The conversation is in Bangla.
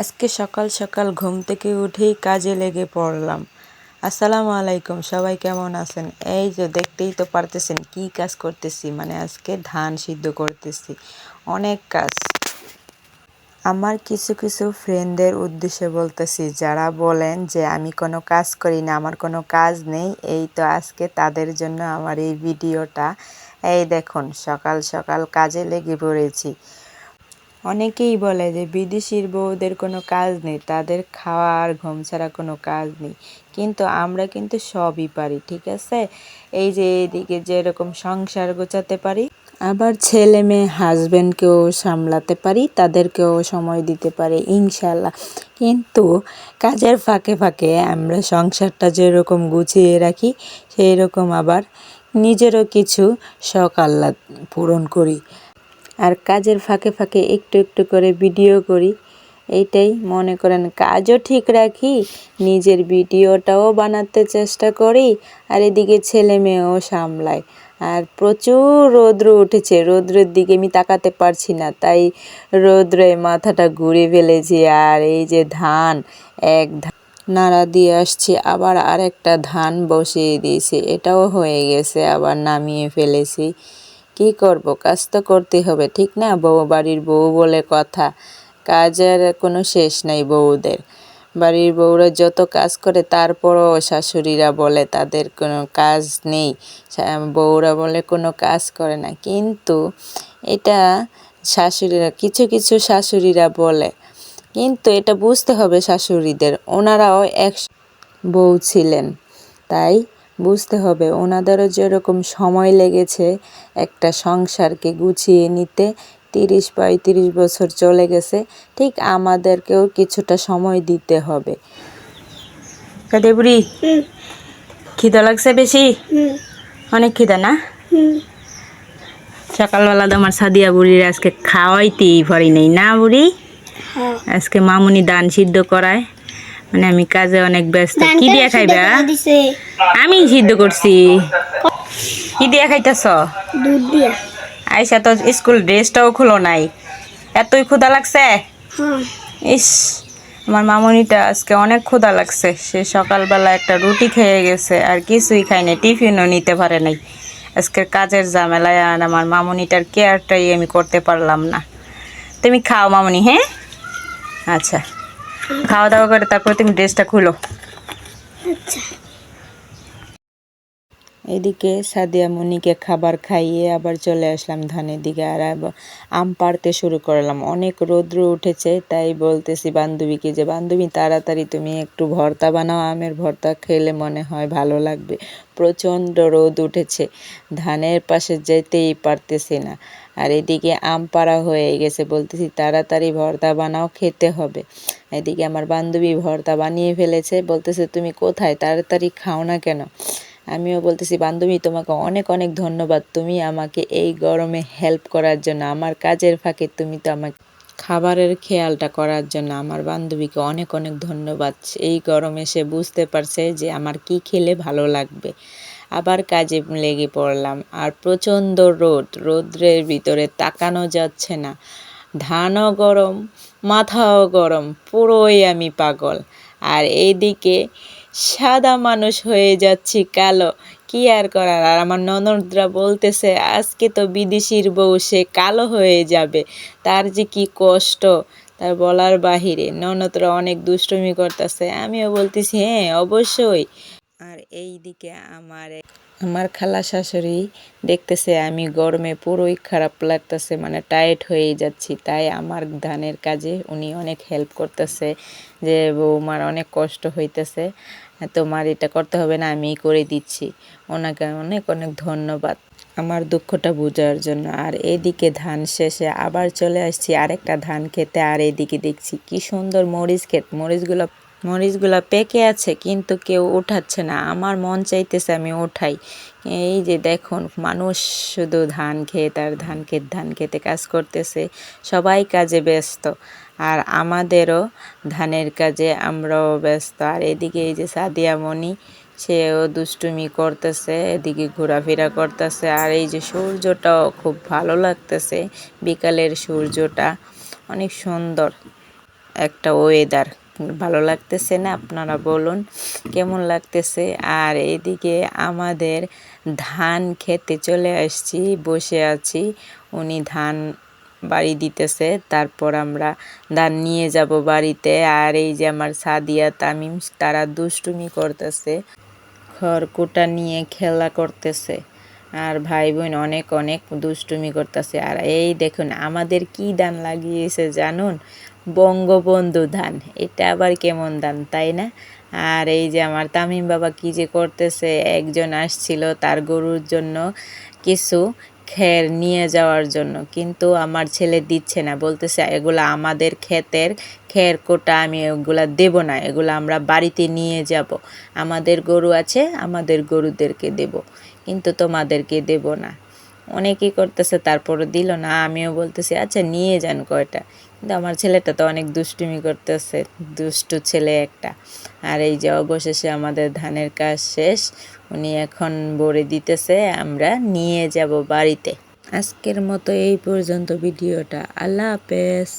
আজকে সকাল সকাল ঘুম থেকে উঠেই কাজে লেগে পড়লাম। আসসালামু আলাইকুম, সবাই কেমন আছেন? এই যে দেখতেই তো পারতেছেন কি কাজ করতেছি মানে আজকে ধান সিদ্ধ করতেছি, অনেক কাজ। আমার কিছু কিছু ফ্রেন্ডদের উদ্দেশ্যে বলতেছি, যারা বলেন যে আমি কোনো কাজ করি না, আমার কোনো কাজ নেই, এই তো আজকে তাদের জন্য আমার এই ভিডিওটা। এই দেখুন, সকাল সকাল কাজে লেগে পড়েছি। অনেকেই বলে যে বিদেশির বউদের কোনো কাজ নেই, তাদের খাওয়া আর ঘুম ছাড়া কোনো কাজ নেই। কিন্তু আমরা কিন্তু সবই পারি, ঠিক আছে? এই যে এইদিকে যেরকম সংসার গোছাতে পারি, আবার ছেলে মেয়ে হাজব্যান্ডকেও সামলাতে পারি, তাদেরকেও সময় দিতে পারি ইনশাল্লাহ কিন্তু কাজের ফাঁকে ফাঁকে আমরা সংসারটা যেরকম গুছিয়ে রাখি সেই রকম আবার নিজেরও কিছু শখ আহ্লাদ পূরণ করি। আর কাজের ফাঁকে ফাঁকে একটু একটু করে ভিডিও করি। এইটাই মনে করেন কাজও ঠিক রাখি, নিজের ভিডিওটাও বানাতে চেষ্টা করি আর এদিকে ছেলে মেয়েও সামলাই আর প্রচুর রৌদ্র উঠেছে, রৌদ্রের দিকে আমি তাকাতে পারছি না, তাই রৌদ্রে মাথাটা ঘুরে ফেলেছি। আর এই যে ধান, এক নাড়া দিয়ে আসছি, আবার আরেকটা ধান বসিয়ে দিয়েছি, এটাও হয়ে গেছে, আবার নামিয়ে ফেলেছি। কি করব? কাজ তো করতে হবে, ঠিক না? বউ বাড়ির বউ বলে কথা। কাজের কোনো শেষ নাই বউদের। বাড়ির বউরা যত কাজ করে, তারপরও শাশুড়িরা বলে তাদের কোনো কাজ নেই। বউরা বলে কোনো কাজ করে না। কিন্তু এটা শাশুড়িরা, কিছু কিছু শাশুড়িরা বলে। কিন্তু এটা বুঝতে হবে শাশুড়িদের। ওনারাও এক বউ ছিলেন। তাই বুঝতে হবে ওনাদেরও যেরকম সময় লেগেছে একটা সংসারকে গুছিয়ে নিতে তিরিশ পঁয়ত্রিশ বছর চলে গেছে ঠিক আমাদেরকেও কিছুটা সময় দিতে হবে। বুড়ি খিদা লাগছে বেশি? অনেক খিদা না? সকালবেলা তো আমার সাদিয়া বুড়ির আজকে খাওয়াইতেই পারি নেই না বুড়ি? হ্যাঁ। আজকে মামুনি দান সিদ্ধ করায়। মানে আমি কাজে অনেক ব্যস্ত। কি দিয়ে খাইবা? আমি সিদ্ধ করছি। কি দিয়ে খাইতেছ? দুধ দিয়া। আইসা তো স্কুল ড্রেসটাও খুলো নাই। এতই ক্ষুধা লাগছে? হ্যাঁ। ইস আমার মামনিটা আজকে অনেক ক্ষুধা লাগছে। সে সকালবেলা একটা রুটি খেয়ে গেছে আর কিছুই খায় নাই টিফিনও নিতে পারে নাই। আজকে কাজের ঝামেলায় আর আমার মামনিটার কেয়ারটাই আমি করতে পারলাম না। তুমি খাও মামনি হ্যাঁ? আচ্ছা। খাওয়া দাওয়া করে তারপরে তুমি ড্রেসটা খুলো। আচ্ছা। এদিকে সাদিয়া মনিকে খাবার খাইয়ে আবার চলে আসলাম ধানের দিকে আর আম পাড়তে শুরু করলাম। অনেক রৌদ্র উঠেছে, তাই বলতেছি বান্ধবীকে যে, বান্ধবী, তাড়াতাড়ি তুমি একটু ভর্তা বানাও, আমের ভর্তা খেলে মনে হয় ভালো লাগবে। প্রচণ্ড রোদ উঠেছে, ধানের পাশে যেতেই পারতেছি না। আর এদিকে আম পাড়া হয়ে গেছে, বলতেছি তাড়াতাড়ি ভর্তা বানাও, খেতে হবে। এদিকে আমার বান্ধবী ভর্তা বানিয়ে ফেলেছে, বলতেছে তুমি কোথায়? তাড়াতাড়ি খাও না কেন? আমিও বলতেছি, বান্ধবী, তোমাকে অনেক অনেক ধন্যবাদ। তুমি আমাকে এই গরমে হেল্প করার জন্য, আমার কাজের ফাঁকে তুমি তো আমাকে খাবারের খেয়ালটা করার জন্য, আমার বান্ধবীকে অনেক অনেক ধন্যবাদ। এই গরমে সে বুঝতে পারছে যে আমার কি খেলে ভালো লাগবে। আবার কাজে লেগে পড়লাম। আর প্রচণ্ড রোদ, রৌদ্রের ভিতরে তাকানো যাচ্ছে না। ধানও গরম, মাথাও গরম, পুরোই আমি পাগল। আর এইদিকে সাদা মানুষ হয়ে যাচ্ছি, কালো। কি আর করার? আর আমার ননদরা বলতেছে, আজকে তো বিদেশির বউ, সে কালো হয়ে যাবে। তার যে কি কষ্ট, তার বলার বাহিরে। ননদরা অনেক দুষ্টমি করতেছে। আমিও বলতেছি হ্যাঁ অবশ্যই। আর এই দিকে আমার আমার খালা শাশুড়ি দেখতেছে আমি গরমে পুরোই খারাপ লাগতেছে মানে টায়ার্ড হয়ে যাচ্ছি। তাই আমার ধানের কাজে উনি অনেক হেল্প করতেছে যে, বৌমার অনেক কষ্ট হইতেছে, তোমার এটা করতে হবে না আমি করে দিচ্ছি। ওনাকে অনেক অনেক ধন্যবাদ আমার দুঃখটা বোঝার জন্য। আর এদিকে ধান শেষে আবার চলে আসছি, আরেকটা ধান খেতে, আর এদিকে দেখছি কি সুন্দর মরিচ ক্ষেত, মরিচগুলো মরিচগুলো পেকে আছে, কিন্তু কেউ উঠাচ্ছে না। আমার মন চাইতেছে আমি উঠাই। এই যে দেখুন, মানুষ শুধু ধান খেত আর ধান ক্ষেত ধান খেতে কাজ করতেছে। সবাই কাজে ব্যস্ত আর আমাদেরও ধানের কাজে আমরাও ব্যস্ত। আর এদিকে এই যে সাদিয়া মণি, সেও দুষ্টুমি করতেছে, এদিকে ঘোরাফেরা করতেছে। আর এই যে সূর্যটাও খুব ভালো লাগতেছে, বিকালের সূর্যটা। অনেক সুন্দর একটা ওয়েদার ভালো লাগতেছে না? আপনারা বলুন, কেমন লাগতেছে? আর এদিকে আমাদের ধান খেতে চলে আসছি, বসে আছি। উনি ধান বাড়ি দিতেছে, তারপর আমরা ধান নিয়ে যাব বাড়িতে। আর এই যে আমার সাদিয়া তামিম, তারা দুষ্টুমি করতেছে, খড়কুটা নিয়ে খেলা করতেছে। আর ভাই বোন অনেক অনেক দুষ্টুমি করতেছে। আর এই দেখুন, আমাদের কি ধান লাগিয়েছে জানুন? বঙ্গবন্ধু ধান এটা আবার কেমন দান, তাই না? আর এই যে আমার তামিম বাবা কি যে করতেছে, একজন আসছিল তার গরুর জন্য কিছু খের নিয়ে যাওয়ার জন্য। কিন্তু আমার ছেলে দিচ্ছে না। বলতেছে, এগুলো আমাদের ক্ষেতের খের কোটা, আমি ওগুলা দেব না। এগুলো আমরা বাড়িতে নিয়ে যাব। আমাদের গরু আছে, আমাদের গরুদেরকে দেব। কিন্তু তোমাদেরকে দেব না। অনেকেই করতেছে তারপরে দিল না। আমিও বলতেছি আচ্ছা নিয়ে যান কয়টা। কিন্তু আমার ছেলেটা তো অনেক দুষ্টুমি করতেছে, দুষ্টু ছেলে একটা। আর এই যে অবশেষে আমাদের ধানের কাজ শেষ, উনি এখন বড়ে দিতেছে, আমরা নিয়ে যাব বাড়িতে। আজকের মতো এই পর্যন্ত ভিডিওটা। আল্লাহ হাফেজ।